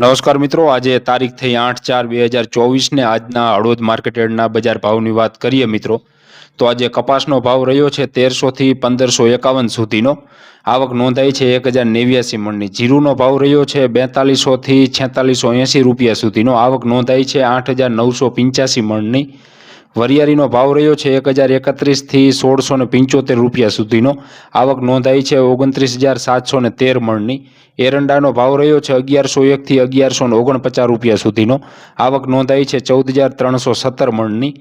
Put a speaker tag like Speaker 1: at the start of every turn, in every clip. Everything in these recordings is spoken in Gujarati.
Speaker 1: નમસ્કાર મિત્રો, આજે તારીખ થઈ આઠ ચાર બે હજાર ચોવીસને આજના હળવદ માર્કેટયાર્ડના બજાર ભાવની વાત કરીએ મિત્રો. તો આજે કપાસનો ભાવ રહ્યો છે તેરસોથી પંદરસો એકાવન સુધીનો. આવક નોંધાઈ છે એક હજાર નેવ્યાસી મણની. જીરુનો ભાવ રહ્યો છે બેતાલીસોથી છેતાલીસો એંસી રૂપિયા સુધીનો. આવક નોંધાઈ છે આઠ હજાર નવસો પંચ્યાસી મણની. વરિયાળીનો ભાવ રહ્યો છે એક હજાર એકત્રીસથી સોળસો ને પંચોતેર રૂપિયા સુધીનો. આવક નોંધાઈ છે ઓગણત્રીસ હજાર સાતસો ને તેર મણની. એરંડાનો ભાવ રહ્યો છે અગિયારસો એકથી અગિયારસો ને ઓગણપચાસ રૂપિયા સુધીનો. આવક નોંધાઈ છે ચૌદ હજાર ત્રણસો સત્તર મણની.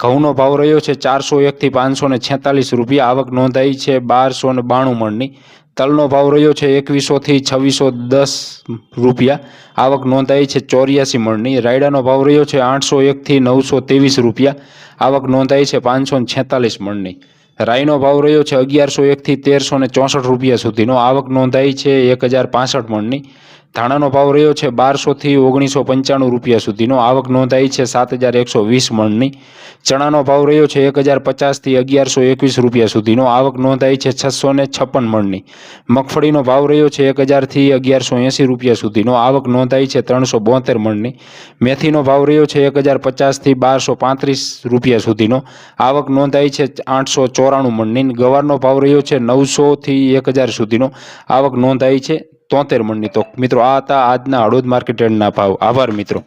Speaker 1: ઘઉંનો ભાવ રહ્યો છે ચારસો એકથી પાંચસો ને છેતાલીસ રૂપિયા. આવક નોંધાઈ છે બારસો ને બાણું મણની. તલનો ભાવ રહ્યો છે એકવીસોથી છવ્વીસો દસ રૂપિયા. આવક નોંધાઈ છે ચોર્યાસી મણની. રાયડાનો ભાવ રહ્યો છે આઠસો એકથી નવસો ત્રેવીસ રૂપિયા. આવક નોંધાઈ છે પાંચસો ને છેતાલીસ મણની. રાઈનો ભાવ રહ્યો છે અગિયારસો એકથી તેરસો ને ચોસઠ રૂપિયા સુધીનો. આવક નોંધાઈ છે એક હજાર પાસઠ મણની. ધાણાનો ભાવ રહ્યો છે બારસોથી ઓગણીસો પંચાણું રૂપિયા સુધીનો. આવક નોંધાઈ છે સાત હજાર એકસો વીસ મણની. ચણાનો ભાવ રહ્યો છે એક હજાર પચાસથી અગિયારસો એકવીસ રૂપિયા સુધીનો. આવક નોંધાઈ છે છસો ને છપ્પન મણની. મગફળીનો ભાવ રહ્યો છે એક હજારથી અગિયારસો એંસી રૂપિયા સુધીનો. આવક નોંધાઈ છે ત્રણસો બોતેર મણની. મેથીનો ભાવ રહ્યો છે એક હજાર પચાસથી બારસો પાંત્રીસ રૂપિયા સુધીનો. આવક નોંધાઈ છે આઠસો ચોરાણું મણની. ગવારનો ભાવ રહ્યો છે નવસોથી એક હજાર સુધીનો. આવક નોંધાઈ છે તોતેર મણની તો મિત્રો આ હતા આજના હળવદ માર્કેટ યાર્ડના ભાવ. આભાર મિત્રો.